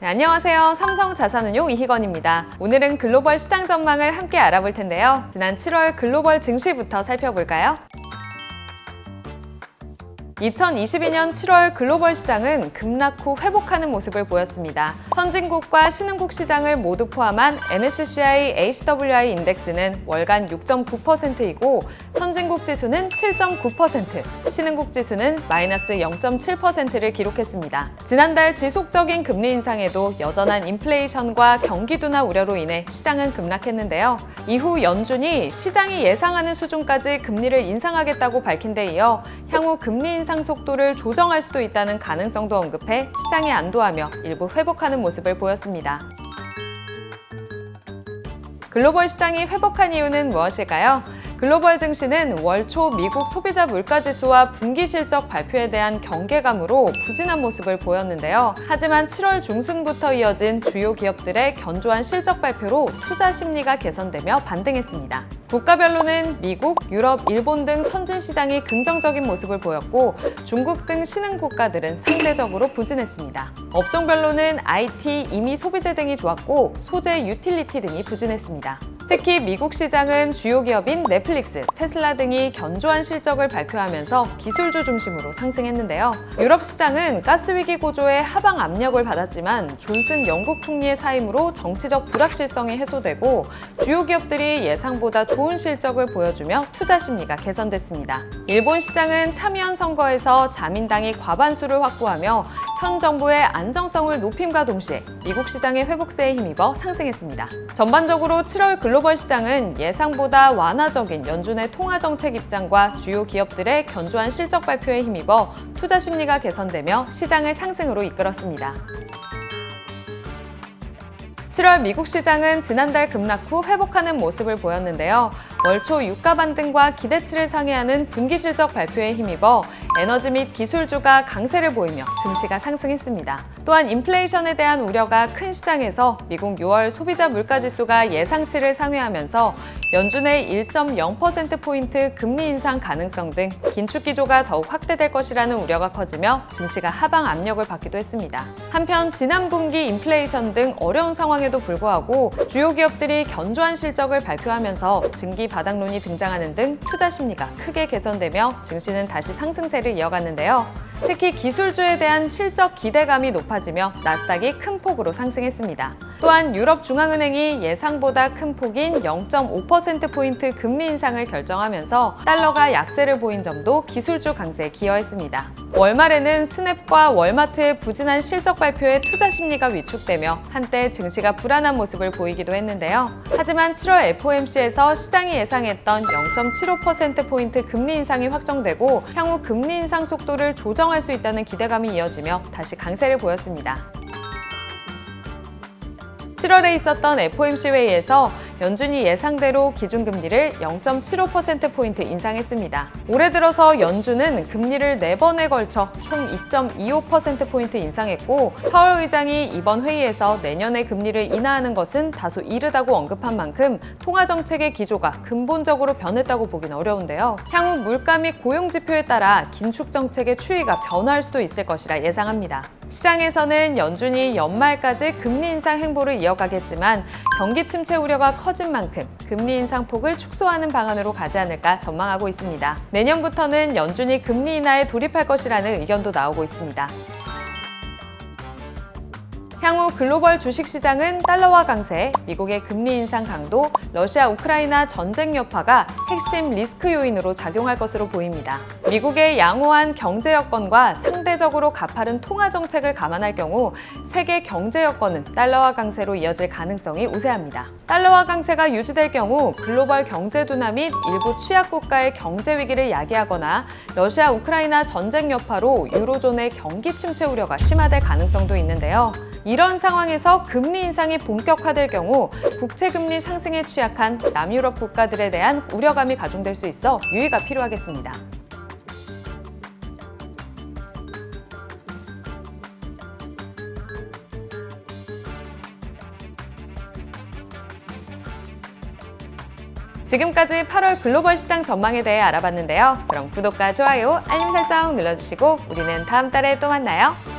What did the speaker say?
네, 안녕하세요. 삼성자산운용 이희건입니다. 오늘은 글로벌 시장 전망을 함께 알아볼 텐데요. 지난 7월 글로벌 증시부터 살펴볼까요? 2022년 7월 글로벌 시장은 급락 후 회복하는 모습을 보였습니다. 선진국과 신흥국 시장을 모두 포함한 MSCI HWI 인덱스는 월간 6.9%이고 선진국 지수는 7.9%, 신흥국 지수는 마이너스 0.7%를 기록했습니다. 지난달 지속적인 금리 인상에도 여전한 인플레이션과 경기 둔화 우려로 인해 시장은 급락했는데요. 이후 연준이 시장이 예상하는 수준까지 금리를 인상하겠다고 밝힌 데 이어 향후 금리 인상 속도를 조정할 수도 있다는 가능성도 언급해 시장이 안도하며 일부 회복하는 모습을 보였습니다. 글로벌 시장이 회복한 이유는 무엇일까요? 글로벌 증시는 월초 미국 소비자 물가 지수와 분기 실적 발표에 대한 경계감으로 부진한 모습을 보였는데요. 하지만 7월 중순부터 이어진 주요 기업들의 견조한 실적 발표로 투자 심리가 개선되며 반등했습니다. 국가별로는 미국, 유럽, 일본 등 선진 시장이 긍정적인 모습을 보였고 중국 등 신흥 국가들은 상대적으로 부진했습니다. 업종별로는 IT, 이미 소비재 등이 좋았고 소재, 유틸리티 등이 부진했습니다. 특히 미국 시장은 주요 기업인 넷플릭스, 테슬라 등이 견조한 실적을 발표하면서 기술주 중심으로 상승했는데요. 유럽 시장은 가스 위기 고조에 하방 압력을 받았지만 존슨 영국 총리의 사임으로 정치적 불확실성이 해소되고 주요 기업들이 예상보다 좋은 실적을 보여주며 투자 심리가 개선됐습니다. 일본 시장은 참여연 선거에서 자민당이 과반수를 확보하며 현 정부의 안정성을 높임과 동시에 미국 시장의 회복세에 힘입어 상승했습니다. 전반적으로 7월 글로벌 시장은 예상보다 완화적인 연준의 통화 정책 입장과 주요 기업들의 견조한 실적 발표에 힘입어 투자 심리가 개선되며 시장을 상승으로 이끌었습니다. 7월 미국 시장은 지난달 급락 후 회복하는 모습을 보였는데요. 월초 유가 반등과 기대치를 상회하는 분기 실적 발표에 힘입어 에너지 및 기술주가 강세를 보이며 증시가 상승했습니다. 또한 인플레이션에 대한 우려가 큰 시장에서 미국 6월 소비자 물가 지수가 예상치를 상회하면서 연준의 1.0%포인트 금리 인상 가능성 등 긴축 기조가 더욱 확대될 것이라는 우려가 커지며 증시가 하방 압력을 받기도 했습니다. 한편 지난 분기 인플레이션 등 어려운 상황에도 불구하고 주요 기업들이 견조한 실적을 발표하면서 증기 바닥론이 등장하는 등 투자 심리가 크게 개선되며 증시는 다시 상승세를 이어갔는데요. 특히 기술주에 대한 실적 기대감이 높아지며 나스닥이 큰 폭으로 상승했습니다. 또한 유럽 중앙은행이 예상보다 큰 폭인 0.5%포인트 금리 인상을 결정하면서 달러가 약세를 보인 점도 기술주 강세에 기여했습니다. 월말에는 스냅과 월마트의 부진한 실적 발표에 투자 심리가 위축되며 한때 증시가 불안한 모습을 보이기도 했는데요. 하지만 7월 FOMC에서 시장이 예상했던 0.75%포인트 금리 인상이 확정되고 향후 금리 인상 속도를 조정 할 수 있다는 기대감이 이어지며 다시 강세를 보였습니다. 7월에 있었던 FOMC 회의에서 연준이 예상대로 기준금리를 0.75%포인트 인상했습니다. 올해 들어서 연준은 금리를 4번에 걸쳐 총 2.25%포인트 인상했고, 파월 의장이 이번 회의에서 내년에 금리를 인하하는 것은 다소 이르다고 언급한 만큼 통화정책의 기조가 근본적으로 변했다고 보긴 어려운데요. 향후 물가 및 고용지표에 따라 긴축정책의 추이가 변화할 수도 있을 것이라 예상합니다. 시장에서는 연준이 연말까지 금리 인상 행보를 이어가겠지만 경기 침체 우려가 커진 만큼 금리 인상 폭을 축소하는 방안으로 가지 않을까 전망하고 있습니다. 내년부터는 연준이 금리 인하에 돌입할 것이라는 의견도 나오고 있습니다. 향후 글로벌 주식시장은 달러화 강세, 미국의 금리 인상 강도, 러시아 우크라이나 전쟁 여파가 핵심 리스크 요인으로 작용할 것으로 보입니다. 미국의 양호한 경제 여건과 상대적으로 가파른 통화 정책을 감안할 경우 세계 경제 여건은 달러화 강세로 이어질 가능성이 우세합니다. 달러화 강세가 유지될 경우 글로벌 경제 둔화 및 일부 취약 국가의 경제 위기를 야기하거나 러시아 우크라이나 전쟁 여파로 유로존의 경기 침체 우려가 심화될 가능성도 있는데요. 이런 상황에서 금리 인상이 본격화될 경우 국채 금리 상승에 취약한 남유럽 국가들에 대한 우려감이 가중될 수 있어 유의가 필요하겠습니다. 지금까지 8월 글로벌 시장 전망에 대해 알아봤는데요. 그럼 구독과 좋아요, 알림 설정 눌러주시고 우리는 다음 달에 또 만나요.